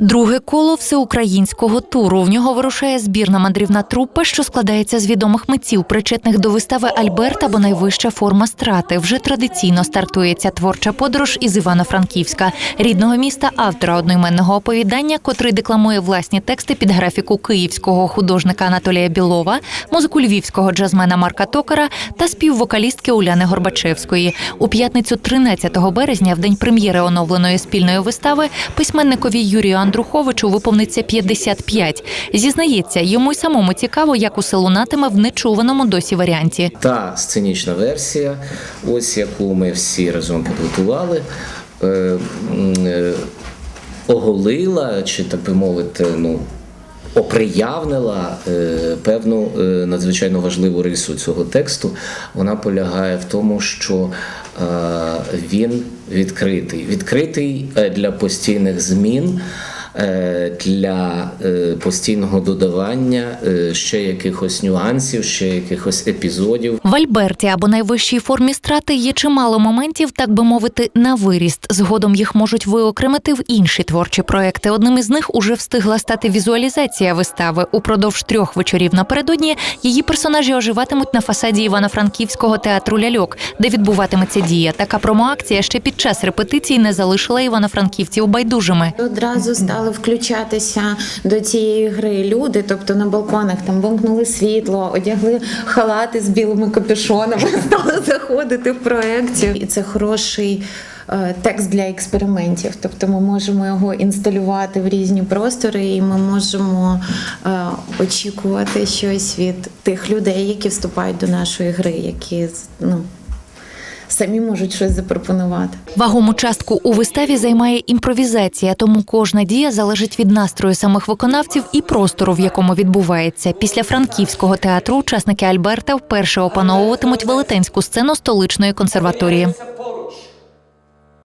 Друге коло всеукраїнського туру. В нього вирушає збірна мандрівна трупа, що складається з відомих митців, причетних до вистави Альберт або найвища форма страти. Вже традиційно стартує ця творча подорож із Івано-Франківська, рідного міста автора одноіменного оповідання, котрий декламує власні тексти під графіку київського художника Анатолія Білова, музику львівського джазмена Марка Токара та співвокалістки Уляни Горбачевської. У п'ятницю 13 березня, в день прем'єри оновленої спільної вистави, письменникові Юрію Андруховичу виповниться 55. Зізнається, йому й самому цікаво, як усе лунатиме в нечуваному досі варіанті. Та сценічна версія, ось яку ми всі разом підготували, е, е, оголила, чи так би мовити, ну. Оприявнила е, певну е, надзвичайно важливу рису цього тексту. Вона полягає в тому, що е, він відкритий. Відкритий для постійних змін, для е, постійного додавання е, ще якихось нюансів, ще якихось епізодів. В Альберті або найвищій формі страти є чимало моментів, так би мовити, на виріст. Згодом їх можуть виокремити в інші творчі проекти. Одним із них уже встигла стати візуалізація вистави. Упродовж трьох вечорів напередодні її персонажі оживатимуть на фасаді Івано-Франківського театру Ляльок, де відбуватиметься дія. Така промоакція ще під час репетицій не залишила івано-франківців байдужими. Одразу стали включатися до цієї гри люди, тобто на балконах там вимкнули світло, одягли халати з білими капюшонами, стали заходити в проекцію. І це хороший. е, Текст для експериментів, тобто ми можемо його інсталювати в різні простори, і ми можемо е, очікувати щось від тих людей, які вступають до нашої гри, які ну, самі можуть щось запропонувати. Вагому частку у виставі займає імпровізація, тому кожна дія залежить від настрою самих виконавців і простору, в якому відбувається. Після франківського театру учасники Альберта вперше опановуватимуть велетенську сцену столичної консерваторії.